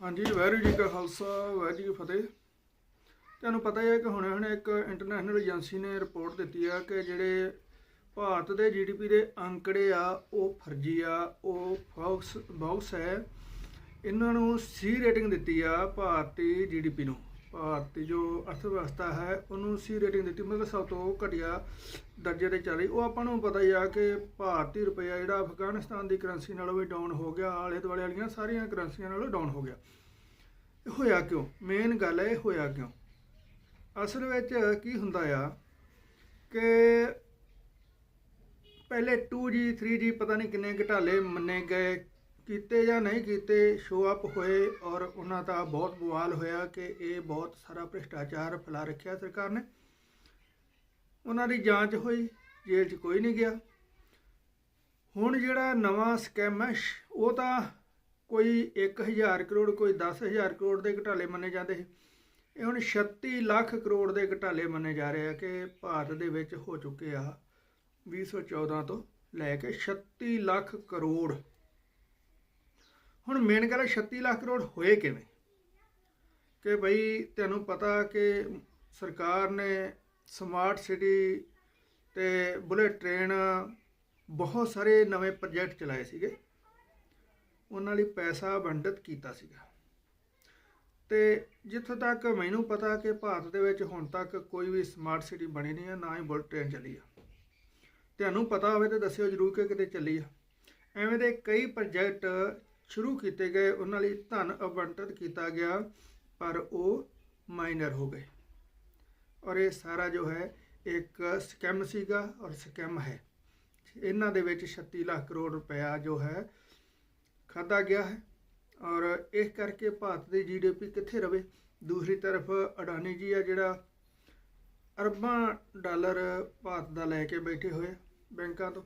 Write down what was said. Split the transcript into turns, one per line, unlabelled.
ਹਾਂਜੀ, ਵਾਹਿਗੁਰੂ ਜੀ ਕਾ ਖਾਲਸਾ, ਵਾਹਿਗੁਰੂ ਜੀ ਕੀ ਫਤਿਹ। ਤੁਹਾਨੂੰ ਪਤਾ ਹੀ ਹੈ ਕਿ ਹੁਣੇ ਹੁਣੇ ਇੱਕ ਇੰਟਰਨੈਸ਼ਨਲ ਏਜੰਸੀ ਨੇ ਰਿਪੋਰਟ ਦਿੱਤੀ ਆ ਕਿ ਜਿਹੜੇ ਭਾਰਤ ਦੇ ਜੀਡੀਪੀ ਦੇ ਅੰਕੜੇ ਆ, ਉਹ ਫਰਜ਼ੀ ਆ, ਉਹ ਫੌਕਸ ਬਾਕਸ ਹੈ। ਇਹਨਾਂ ਨੂੰ ਸੀ ਰੇਟਿੰਗ ਦਿੱਤੀ ਆ ਭਾਰਤੀ ਜੀਡੀਪੀ ਨੂੰ। ਭਾਰਤੀ ਜੋ ਅਰਥ ਵਿਵਸਥਾ ਹੈ, ਉਹਨੂੰ ਸੀ ਰੇਟਿੰਗ ਦਿੱਤੀ, ਮਤਲਬ ਸਭ ਤੋਂ ਘਟੀਆ ਦਰਜੇ ਤੇ ਚੱਲ। ਰਹੀ ਉਹ ਆਪਾਂ ਨੂੰ ਪਤਾ ਹੀ ਆ ਕਿ ਭਾਰਤੀ ਰੁਪਇਆ ਜਿਹੜਾ ਅਫਗਾਨਿਸਤਾਨ ਦੀ ਕਰੰਸੀ ਨਾਲੋਂ ਵੀ ਡਾਊਨ ਹੋ ਗਿਆ, ਆਲੇ ਦੁਆਲੇ ਵਾਲੀਆਂ ਸਾਰੀਆਂ ਕਰੰਸੀਆਂ ਨਾਲੋਂ ਡਾਊਨ ਹੋ ਗਿਆ। ਇਹ ਹੋਇਆ ਕਿਉਂ? ਮੇਨ ਗੱਲ ਹੈ, ਇਹ ਹੋਇਆ ਕਿਉਂ? ਅਸਲ ਵਿੱਚ ਕੀ ਹੁੰਦਾ ਆ ਕਿ ਪਹਿਲੇ 2G 3G ਪਤਾ ਨਹੀਂ ਕਿੰਨੇ ਘਟਾਲੇ ਮੰਨੇ ਗਏ ਕੀਤੇ ਜਾਂ ਨਹੀਂ ਕੀਤੇ ਸ਼ੋ ਅਪ ਹੋਏ ਔਰ ਉਹਨਾਂ ਦਾ ਬਹੁਤ ਬਵਾਲ ਹੋਇਆ ਕਿ ਇਹ ਬਹੁਤ ਸਾਰਾ ਭ੍ਰਿਸ਼ਟਾਚਾਰ ਫੈਲਾ ਰੱਖਿਆ ਸਰਕਾਰ ਨੇ। ਉਹਨਾਂ ਦੀ ਜਾਂਚ ਹੋਈ, ਜੇਲ੍ਹ 'ਚ ਕੋਈ ਨਹੀਂ ਗਿਆ। ਹੁਣ ਜਿਹੜਾ ਨਵਾਂ ਸਕੈਮ ਹੈ, ਸ਼- ਉਹ ਤਾਂ ਕੋਈ 1000 ਕਰੋੜ, ਕੋਈ 10000 ਕਰੋੜ ਦੇ ਘਟਾਲੇ ਮੰਨੇ ਜਾਂਦੇ ਸੀ। ਇਹ ਹੁਣ 36 ਲੱਖ ਕਰੋੜ ਦੇ ਘਟਾਲੇ ਮੰਨੇ ਜਾ ਰਹੇ ਆ ਕਿ ਭਾਰਤ ਦੇ ਵਿੱਚ ਹੋ ਚੁੱਕੇ ਆ 2014 ਤੋਂ ਲੈ ਕੇ 36 ਲੱਖ ਕਰੋੜ ਹੁਣ ਮੇਨ ਗੱਲ ਹੈ 36 ਲੱਖ ਕਰੋੜ ਹੋਏ ਕਿਵੇਂ? ਕਿ ਭਈ ਤੁਹਾਨੂੰ ਪਤਾ ਕਿ ਸਰਕਾਰ ਨੇ ਸਮਾਰਟ ਸਿਟੀ ਤੇ ਬੁਲੇਟ ਟ੍ਰੇਨ ਬਹੁਤ ਸਾਰੇ ਨਵੇਂ ਪ੍ਰੋਜੈਕਟ ਚਲਾਏ ਸੀਗੇ। ਉਹਨਾਂ ਲਈ ਪੈਸਾ ਵੰਡਿਤ ਕੀਤਾ ਸੀਗਾ। ਤੇ ਜਿੱਥੋਂ ਤੱਕ ਮੈਨੂੰ ਪਤਾ ਕਿ ਭਾਰਤ ਦੇ ਵਿੱਚ ਹੁਣ ਤੱਕ ਕੋਈ ਵੀ ਸਮਾਰਟ ਸਿਟੀ ਬਣੀ ਨਹੀਂ ਹੈ ਨਾ ਹੀ ਬੁਲਟ ਟ੍ਰੇਨ ਚੱਲੀ ਆ। ਤੁਹਾਨੂੰ ਪਤਾ ਹੋਵੇ ਤਾਂ ਦੱਸਿਓ ਜਰੂਰ ਕਿ ਕਿਤੇ ਚੱਲੀ ਆ। ਐਵੇਂ ਦੇ ਕਈ ਪ੍ਰੋਜੈਕਟ ਸ਼ੁਰੂ ਕੀਤੇ ਗਏ, ਉਹਨਾਂ ਲਈ ਧਨ ਅਵੰਟਿਤ ਕੀਤਾ ਗਿਆ, ਪਰ ਉਹ ਮਾਈਨਰ ਹੋ ਗਏ। ਔਰ ਇਹ ਸਾਰਾ ਜੋ ਹੈ, ਇੱਕ ਸਕੈਮ ਸੀਗਾ ਔਰ ਸਕੈਮ ਹੈ। ਇਹਨਾਂ ਦੇ ਵਿੱਚ 36 ਲੱਖ ਕਰੋੜ ਰੁਪਇਆ ਜੋ ਹੈ ਖਾਦਾ ਗਿਆ ਹੈ। ਔਰ ਇਸ ਕਰਕੇ ਭਾਰਤ ਦੀ ਜੀਡੀਪੀ ਕਿੱਥੇ ਰਵੇ? ਦੂਸਰੀ ਤਰਫ ਅਡਾਨੀ ਜੀ ਆ ਜਿਹੜਾ ਅਰਬਾਂ ਡਾਲਰ ਭਾਰਤ ਦਾ ਲੈ ਕੇ ਬੈਠੇ ਹੋਏ ਬੈਂਕਾਂ ਤੋਂ।